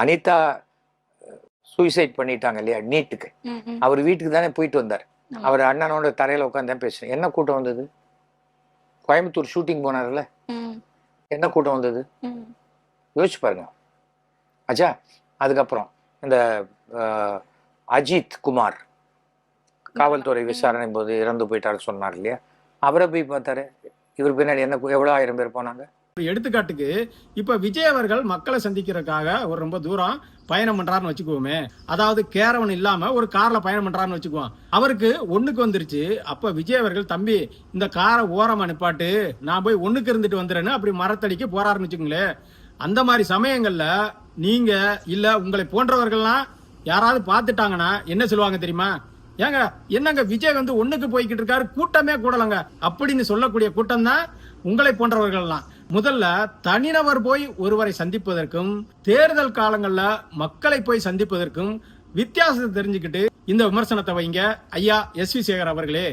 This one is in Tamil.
அனிதா சூசைட் பண்ணிட்டாங்க இல்லையா நீட்டுக்கு. அவர் வீட்டுக்கு தானே போயிட்டு வந்தார். அவர் அண்ணனோட தரையில உட்காந்து தான் பேசுறேன் என்ன கூட்டம் வந்தது? கோயம்புத்தூர் ஷூட்டிங் போனார்ல. என்ன கூட்டம் வந்தது. யோசிச்சு பாருங்க. அச்சா அதுக்கப்புறம் இந்த அஜித் குமார் காவல்துறை விசாரணை போது இறந்து போயிட்டாரு சொன்னார் இல்லையா? அவரை போய் பார்த்தாரு. இவர் பின்னாடி என்ன எவ்வளோ ஆயிரம் பேர் போனாங்க? எடுத்துக்காட்டுக்கு இப்ப விஜய் அவர்கள் மக்களை சந்திக்கிறதுக்காக ஒரு ரொம்ப தூரம் பயணம் பண்றாருன்னு வச்சுக்குவோமே அதாவது கேரவன் இல்லாம ஒரு கார்ல பயணம் பண்றாருன்னு வச்சுக்குவோம். அவருக்கு ஒண்ணுக்கு வந்துருச்சு. அப்ப விஜய் அவர்கள் தம்பி இந்த காரை ஓரம் நிப்பாட்டு. நான் போய் ஒண்ணுக்கு இருந்துட்டு வந்துடுறேன்னு அப்படி மரத்தடிக்க போறாருன்னு வச்சுக்கோங்களேன். அந்த மாதிரி சமயங்கள்ல நீங்க இல்ல உங்களை போன்றவர்கள்லாம் யாராவது பார்த்துட்டாங்கன்னா என்ன சொல்லுவாங்க தெரியுமா? ஏங்க என்னங்க விஜய் வந்து ஒண்ணுக்கு போய்கிட்டு இருக்காரு? கூட்டமே கூடலங்க. அப்படின்னு சொல்லக்கூடிய கூட்டம் தான் உங்களை போன்றவர்கள்லாம். முதல்ல தனிநபர் போய் ஒருவரை சந்திப்பதற்கும் தேர்தல் காலங்கள்ல மக்களை போய் சந்திப்பதற்கும் வித்தியாசத்தை தெரிஞ்சுக்கிட்டு இந்த விமர்சனத்தை வைங்க. ஐயா எஸ் வி சேகர் அவர்களே.